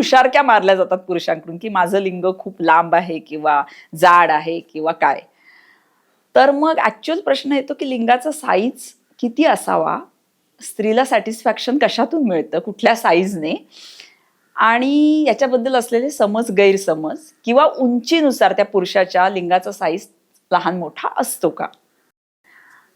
हुशारक्या मारल्या जातात पुरुषांकडून? की माझं लिंग खूप लांब आहे किंवा जाड आहे किंवा काय? तर मग ऍक्च्युअल प्रश्न येतो की लिंगाचा साईज किती असावा? स्त्रीला सॅटिस्फॅक्शन कशातून मिळतं? कुठल्या साईजने आणि याच्याबद्दल असलेले समज गैरसमज किंवा उंचीनुसार त्या पुरुषाच्या लिंगाचा साईज लहान मोठा असतो का?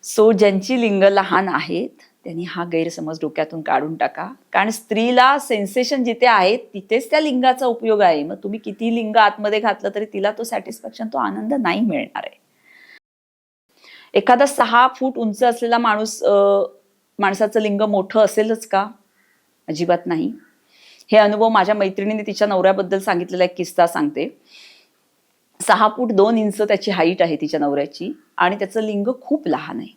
सो ज्यांची लिंग लहान आहेत त्यांनी हा गैरसमज डोक्यातून काढून टाका. कारण स्त्रीला सेन्सेशन जिथे आहे तिथेच त्या लिंगाचा उपयोग आहे. मग तुम्ही किती लिंग आतमध्ये घातलं तरी तिला तो सॅटिस्फॅक्शन तो आनंद नाही मिळणार आहे. एखादा सहा फूट उंच असलेला माणूस माणसाचं लिंग मोठं असेलच का? अजिबात नाही. हे अनुभव माझ्या मैत्रिणीने तिच्या नवऱ्याबद्दल सांगितलेला एक किस्सा सांगते. सहा फूट दोन इंच त्याची हाईट आहे तिच्या नवऱ्याची. आणि त्याचं लिंग खूप लहान आहे.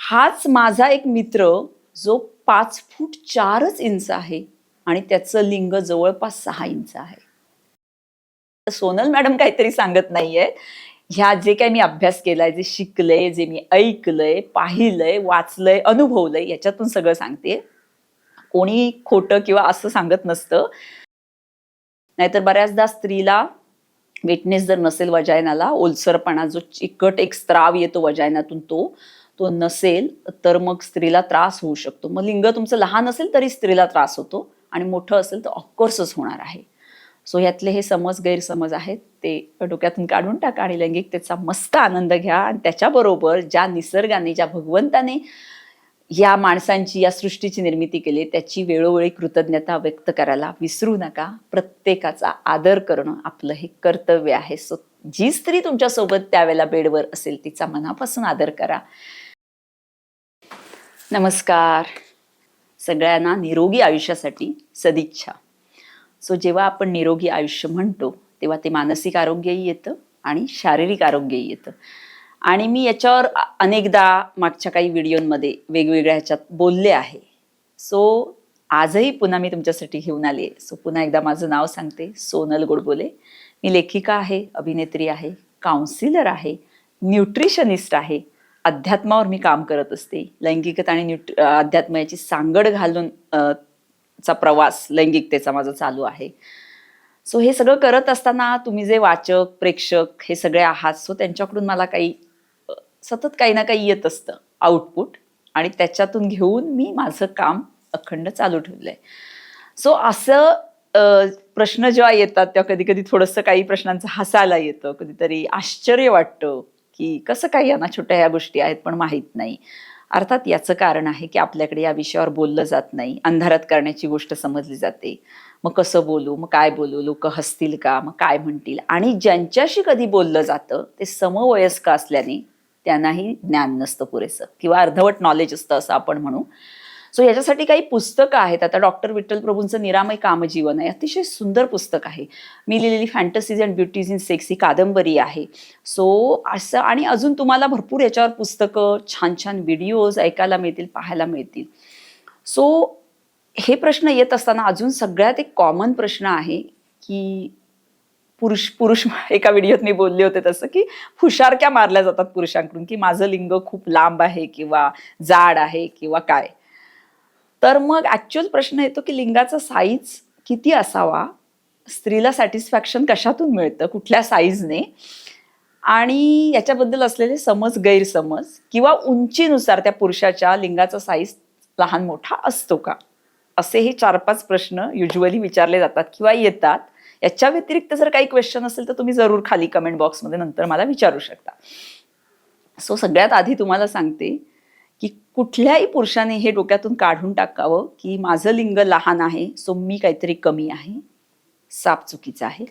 हाच माझा एक मित्र जो पाच फूट चारच इंच आहे आणि त्याचं लिंग जवळपास सहा इंच आहे. सोनल मॅडम काहीतरी सांगत नाहीये. ह्या जे काही मी अभ्यास केलाय जे शिकलंय जे मी ऐकलंय पाहिलंय वाचलंय अनुभवलंय याच्यातून सगळं सांगते. कोणी खोटं किंवा असं सांगत नसतं. नाहीतर बऱ्याचदा स्त्रीला वेटनेस जर नसेल वजायनाला ओलसरपणा जो चिकट एक स्त्राव येतो वजायनातून तो तो नसेल तर मग स्त्रीला त्रास होऊ शकतो. मग लिंग तुमचं लहान असेल तरी स्त्रीला त्रास होतो आणि मोठं असेल तर ऑफकोर्सच होणार आहे. सो यातले हे समज गैरसमज आहेत ते डोक्यातून काढून टाका आणि लैंगिकतेचा मस्त आनंद घ्या. आणि त्याच्याबरोबर ज्या निसर्गाने ज्या भगवंताने या माणसांची या सृष्टीची निर्मिती केली त्याची वेळोवेळी कृतज्ञता व्यक्त करायला विसरू नका. प्रत्येकाचा आदर करणं आपलं हे कर्तव्य आहे. सो जी स्त्री तुमच्यासोबत त्यावेळेला बेडवर असेल तिचा मनापासून आदर करा. नमस्कार. सगळ्यांना निरोगी आयुष्यासाठी सदिच्छा. सो जेव्हा आपण निरोगी आयुष्य म्हणतो तेव्हा ते मानसिक आरोग्यही येतं आणि शारीरिक आरोग्यही येतं. आणि मी याच्यावर अनेकदा मागच्या काही व्हिडिओमध्ये वेगवेगळ्या ह्याच्यात बोलले आहे. सो आजही पुन्हा मी तुमच्यासाठी घेऊन आली आहे. सो पुन्हा एकदा माझं नाव सांगते सोनल गोडबोले. मी लेखिका आहे अभिनेत्री आहे काउन्सिलर आहे न्यूट्रिशनिस्ट आहे अध्यात्मावर मी काम करत असते. लैंगिकता आणि न्यूट अध्यात्म याची सांगड घालून चा प्रवास लैंगिकतेचा माझा चालू आहे. सो हे सगळं करत असताना तुम्ही जे वाचक प्रेक्षक हे सगळे आहात सो त्यांच्याकडून मला काही सतत काही ना काही येत असतं आउटपुट आणि त्याच्यातून घेऊन मी माझं काम अखंड चालू ठेवलंय. सो असं प्रश्न जेव्हा येतात तेव्हा कधी कधी थोडंसं काही प्रश्नांचं हसायला येतं कधीतरी आश्चर्य वाटतं. की कसं काय यांना छोट्या या गोष्टी आहेत पण माहीत नाही. अर्थात याचं कारण आहे की आपल्याकडे या विषयावर बोललं जात नाही. अंधारात करण्याची गोष्ट समजली जाते. मग कसं बोलू? मग काय बोलू? लोक हसतील का? मग काय म्हणतील? आणि ज्यांच्याशी कधी बोललं जातं ते समवयस्क असल्याने त्यांनाही ज्ञान नसतं पुरेसं. किंवा अर्धवट नॉलेज असतं असं आपण म्हणू. सो याच्यासाठी काही पुस्तकं आहेत. आता डॉक्टर विठ्ठल प्रभूंचं निरामय कामजीवन आहे. अतिशय सुंदर पुस्तक आहे. मी लिहिलेली fantasies and beauties in sex ही कादंबरी आहे. सो असं आणि अजून तुम्हाला भरपूर याच्यावर पुस्तकं छान छान व्हिडिओज ऐकायला मिळतील पाहायला मिळतील. सो हे प्रश्न येत असताना अजून सगळ्यात एक कॉमन प्रश्न आहे की पुरुष पुरुष एका व्हिडिओत मी बोलले होते तसं की फुशारक्या मारल्या जातात पुरुषांकडून की माझं लिंग खूप लांब आहे किंवा जाड आहे किंवा काय. तर मग ऍक्च्युअल प्रश्न येतो की लिंगाचा साईज किती असावा? स्त्रीला सॅटिस्फॅक्शन कशातून मिळतं? कुठल्या साईजने आणि याच्याबद्दल असलेले समज गैरसमज किंवा उंचीनुसार त्या पुरुषाच्या लिंगाचा साईज लहान मोठा असतो का? असे हे चार पाच प्रश्न युजली विचारले जातात किंवा येतात. याच्या व्यतिरिक्त जर काही क्वेश्चन असेल तर तुम्ही जरूर खाली कमेंट बॉक्समध्ये नंतर मला विचारू शकता. सो सगळ्यात आधी तुम्हाला सांगते कुठल्याही पुरुषाने हे डोक्यातून काढून टाकावं की माझं लिंग लहान आहे सो मी काहीतरी कमी आहे साप चुकीचं आहे.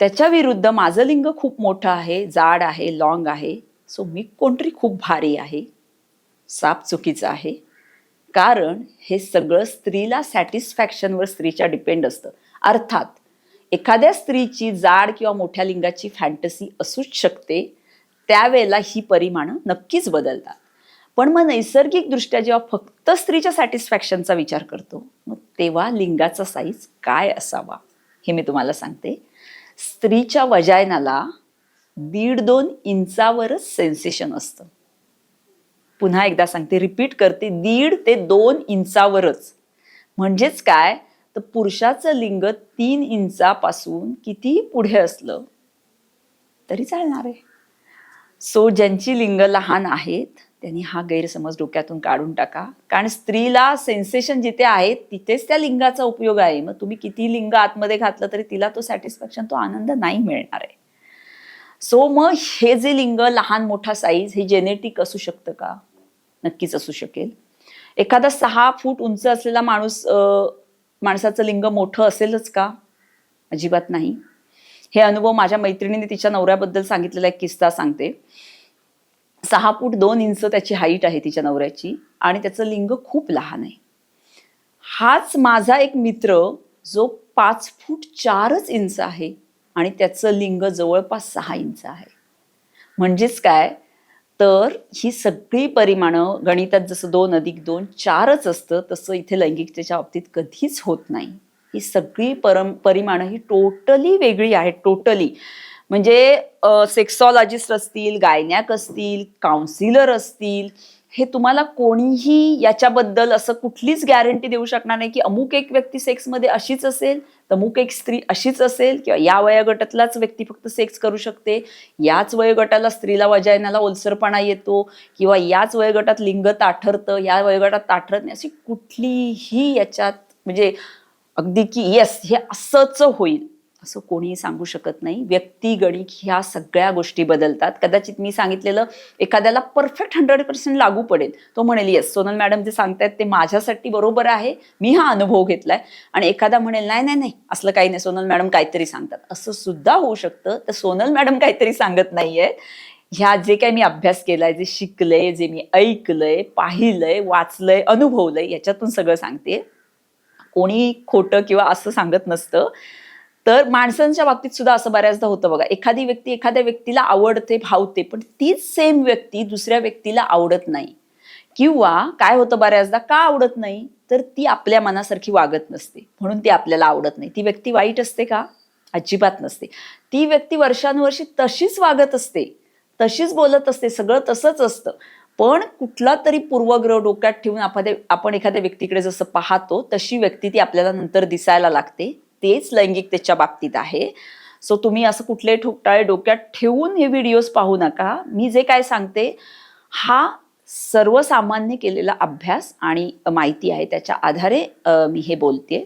त्याच्या विरुद्ध माझं लिंग खूप मोठं आहे जाड आहे लॉंग आहे सो मी कोणतरी खूप भारी आहे साप चुकीचं आहे. कारण हे सगळं स्त्रीला सॅटिस्फॅक्शनवर स्त्रीच्या डिपेंड असतं. अर्थात एखाद्या स्त्रीची जाड किंवा मोठ्या लिंगाची फॅन्टसी असूच शकते त्यावेळेला ही परिमाणं नक्कीच बदलतात. पण मग नैसर्गिकदृष्ट्या जेव्हा फक्त स्त्रीच्या सॅटिस्फॅक्शनचा विचार करतो मग तेव्हा लिंगाचा साईज काय असावा हे मी तुम्हाला सांगते. स्त्रीच्या वजायनाला दीड दोन इंचावरच सेन्सेशन असतं. पुन्हा एकदा सांगते रिपीट करते दीड ते दोन इंचावरच. म्हणजेच काय? तर पुरुषाचं लिंग तीन इंचापासून किती पुढे असलं तरी चालणार आहे. सो ज्यांची लिंग लहान आहेत त्यांनी हा गैरसमज डोक्यातून काढून टाका. कारण स्त्रीला सेन्सेशन जिथे आहे तिथेच त्या लिंगाचा उपयोग आहे. मग तुम्ही किती लिंग आतमध्ये घातलं तरी तिला तो सॅटिस्फॅक्शन तो आनंद नाही मिळणार आहे. सो मग हे जे लिंग लहान मोठा साईज हे जेनेटिक असू शकतं का? नक्कीच असू शकेल. एखादा सहा फूट उंच असलेला माणूस माणसाचं लिंग मोठं असेलच का? अजिबात नाही. हे अनुभव माझ्या मैत्रिणीने तिच्या नवऱ्याबद्दल सांगितलेला एक किस्सा सांगते. सहा फूट दोन इंच त्याची हाईट आहे तिच्या नवऱ्याची आणि त्याचं लिंग खूप लहान आहे. हाच माझा एक मित्र जो पाच फूट चारच इंच आहे आणि त्याचं लिंग जवळपास सहा इंच आहे. म्हणजेच काय? तर ही सगळी परिमाणं गणितात जसं दोन अधिक दोन चारच असतं तसं इथे लैंगिकतेच्या बाबतीत कधीच होत नाही. ही सगळी परम परिमाणं ही टोटली वेगळी आहेत टोटली म्हणजे सेक्सॉलॉजिस्ट असतील गायनॅक असतील काउन्सिलर असतील हे तुम्हाला कोणीही याच्याबद्दल असं कुठलीच गॅरंटी देऊ शकणार नाही की अमुक एक व्यक्ती सेक्समध्ये अशीच असेल अमुक एक स्त्री अशीच असेल किंवा या वयोगटातलाच व्यक्ती फक्त सेक्स करू शकते याच वयोगटाला स्त्रीला वजायनाला ओलसरपणा येतो किंवा याच वयोगटात लिंग ताठरतं या वयोगटात ताठरत नाही अशी कुठलीही याच्यात म्हणजे अगदी की येस हे असंच होईल. असं कोणीही सांगू शकत नाही. व्यक्तिगणिक ह्या सगळ्या गोष्टी बदलतात. कदाचित मी सांगितलेलं एखाद्याला परफेक्ट हंड्रेड पर्सेंट लागू पडेल. तो म्हणेल येस सोनल मॅडम जे सांगतायत ते माझ्यासाठी बरोबर आहे. मी हा अनुभव घेतलाय. आणि एखादा म्हणेल नाही नाही नाही असलं काही नाही. सोनल मॅडम काहीतरी सांगतात. असं सुद्धा होऊ शकतं. तर सोनल मॅडम काहीतरी सांगत नाहीये. ह्या जे काही मी अभ्यास केलाय जे शिकलंय जे मी ऐकलंय पाहिलंय वाचलंय अनुभवलंय याच्यातून सगळं सांगते कोणी खोटं किंवा असं सांगत नसतं. तर माणसांच्या बाबतीत सुद्धा असं बऱ्याचदा होतं बघा. एखादी व्यक्ती एखाद्या व्यक्तीला आवडते भावते पण तीच सेम व्यक्ती दुसऱ्या व्यक्तीला आवडत नाही. किंवा काय होतं बऱ्याचदा का आवडत नाही? तर ती आपल्या मनासारखी वागत नसते. म्हणून ती आपल्याला आवडत नाही. ती व्यक्ती वाईट असते का? अजिबात नसते. ती व्यक्ती वर्षानुवर्षी तशीच वागत असते. तशीच बोलत असते. सगळं तसंच असतं. पण कुठला तरी पूर्वग्रह डोक्यात ठेवून आपण एखाद्या व्यक्तीकडे जसं पाहतो तशी व्यक्ती ती आपल्याला नंतर दिसायला लागते. तेच लैंगिकतेच्या बाबतीत आहे. सो तुम्ही असं कुठले ठोकटाळे डोक्यात ठेवून हे व्हिडिओज पाहू नका. मी जे काय सांगते हा सर्वसामान्य केलेला अभ्यास आणि माहिती आहे त्याच्या आधारे मी हे बोलते.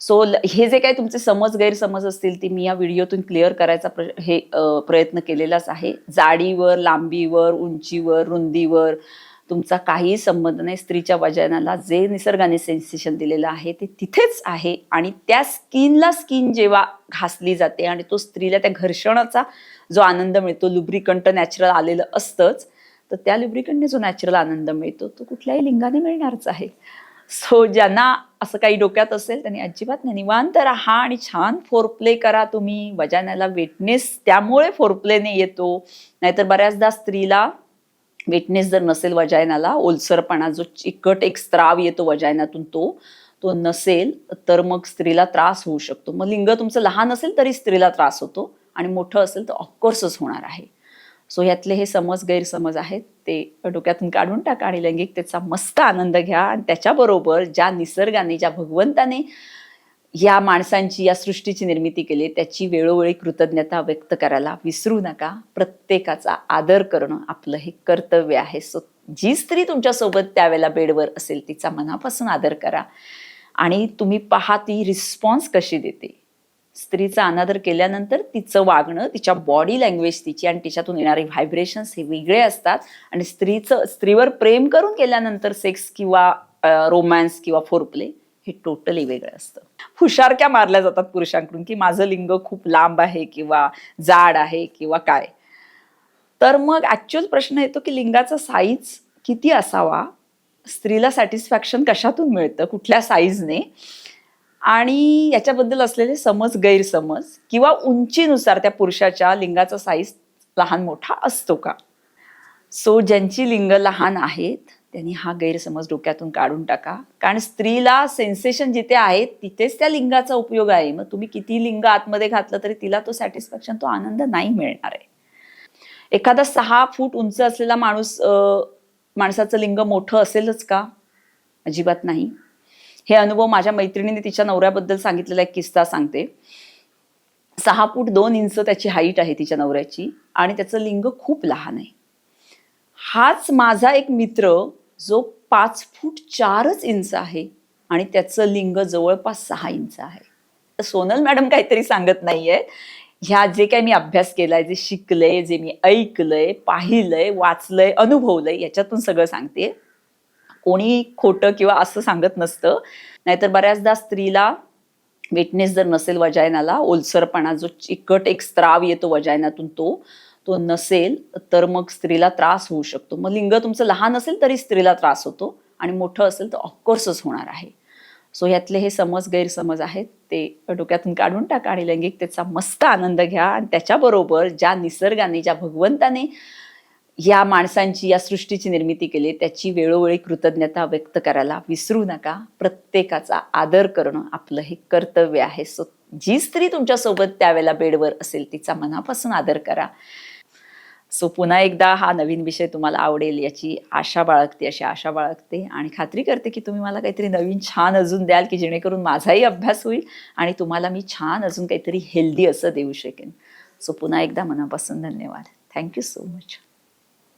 सो हे जे काही तुमचे समज गैरसमज असतील ते मी या व्हिडिओतून क्लिअर करायचा प्र हे प्रयत्न केलेलाच आहे. जाडीवर लांबीवर उंचीवर रुंदीवर तुमचा काहीही संबंध नाही स्त्रीच्या वजनाला जे निसर्गाने सेन्सेशन दिलेलं आहे ते तिथेच आहे आणि त्या स्किनला स्किन जेव्हा घासली जाते आणि तो स्त्रीला त्या घर्षणाचा जो आनंद मिळतो लुब्रिकंट नॅचरल आलेलं असतंच तर त्या लुब्रिकंटने जो नॅचरल आनंद मिळतो तो कुठल्याही लिंगाने मिळणारच आहे. सो ज्यांना असं काही डोक्यात असेल त्यांनी अजिबात नाही. निवांत राहा आणि छान फोरप्ले करा तुम्ही. वजानाला वेटनेस त्यामुळे फोरप्लेने येतो. नाहीतर बऱ्याचदा स्त्रीला वेटनेस जर नसेल वजायनाला ओलसरपणा जो चिकट एक स्त्राव येतो वजायनातून तो तो नसेल तर मग स्त्रीला त्रास होऊ शकतो. मग लिंग तुमचं लहान असेल तरी स्त्रीला त्रास होतो आणि मोठं असेल तर ऑफकोर्सच होणार आहे. सो यातले हे समज गैरसमज आहेत ते डोक्यातून काढून टाका आणि लैंगिकतेचा मस्त आनंद घ्या. आणि त्याच्याबरोबर ज्या निसर्गाने ज्या भगवंताने या माणसांची या सृष्टीची निर्मिती केली त्याची वेळोवेळी कृतज्ञता व्यक्त करायला विसरू नका. प्रत्येकाचा आदर करणं आपलं हे कर्तव्य आहे. सो जी स्त्री तुमच्यासोबत त्यावेळेला बेडवर असेल तिचा मनापासून आदर करा. आणि तुम्ही पहा ती रिस्पॉन्स कशी देते. स्त्रीचा अनादर केल्यानंतर तिचं वागणं तिच्या बॉडी लँग्वेज तिची आणि तिच्यातून येणारे व्हायब्रेशन्स हे वेगळे असतात. आणि स्त्रीचं स्त्रीवर प्रेम करून केल्यानंतर सेक्स किंवा रोमॅन्स किंवा फोरप्ले हे टोटली वेगळं असतं. हुशारक्या मारल्या जातात पुरुषांकडून की माझं लिंग खूप लांब आहे किंवा जाड आहे किंवा काय. तर मग ॲक्च्युअल प्रश्न येतो की लिंगाचा साईज किती असावा? स्त्रीला सॅटिस्फॅक्शन कशातून मिळतं? कुठल्या साईजने आणि याच्याबद्दल असलेले समज गैरसमज किंवा उंचीनुसार त्या पुरुषाच्या लिंगाचा साईज लहान मोठा असतो का? सो ज्यांची लिंग लहान आहेत त्यांनी हा गैरसमज डोक्यातून काढून टाका. कारण स्त्रीला सेन्सेशन जिथे आहे तिथेच त्या लिंगाचा उपयोग आहे. मग तुम्ही किती लिंग आतमध्ये घातलं तरी तिला तो सॅटिस्फॅक्शन तो आनंद नाही मिळणार आहे. एखादा सहा फूट उंच असलेला माणूस माणसाचं लिंग मोठं असेलच का? अजिबात नाही. हे अनुभव माझ्या मैत्रिणीने तिच्या नवऱ्याबद्दल सांगितलेला एक किस्सा सांगते. सहा फूट दोन इंच त्याची हाईट आहे तिच्या नवऱ्याची आणि त्याचं लिंग खूप लहान आहे. हाच माझा एक मित्र जो पाच फूट चारच इंच आहे आणि त्याचं लिंग जवळपास सहा इंच आहे. तर सोनल मॅडम काहीतरी सांगत नाहीये. ह्या जे काही मी अभ्यास केलाय जे शिकलंय जे मी ऐकलंय पाहिलंय वाचलंय अनुभवलंय याच्यातून सगळं सांगते. कोणी खोटं किंवा असं सांगत नसतं. नाहीतर बऱ्याचदा स्त्रीला वेटनेस जर नसेल वजायनाला ओलसरपणा जो चिकट एक स्त्राव येतो वजायनातून तो तो नसेल तर मग स्त्रीला त्रास होऊ शकतो. मग लिंग तुमचं लहान असेल तरी स्त्रीला त्रास होतो आणि मोठं असेल तर ऑफकोर्सच होणार आहे. सो यातले हे समज गैरसमज आहेत ते डोक्यातून काढून टाका आणि लैंगिकतेचा मस्त आनंद घ्या. आणि त्याच्याबरोबर ज्या निसर्गाने ज्या भगवंताने या माणसांची या सृष्टीची निर्मिती केली त्याची वेळोवेळी कृतज्ञता व्यक्त करायला विसरू नका. प्रत्येकाचा आदर करणं आपलं हे कर्तव्य आहे. सो जी स्त्री तुमच्यासोबत त्यावेळेला बेडवर असेल तिचा मनापासून आदर करा. सो पुन्हा एकदा हा नवीन विषय तुम्हाला आवडेल याची आशा बाळगते अशी आशा बाळगते आणि खात्री करते की तुम्ही मला काहीतरी नवीन छान अजून द्याल की जेणेकरून माझाही अभ्यास होईल आणि तुम्हाला मी छान अजून काहीतरी हेल्दी असं देऊ शकेन. सो पुन्हा एकदा मनापासून धन्यवाद. Thank you so much.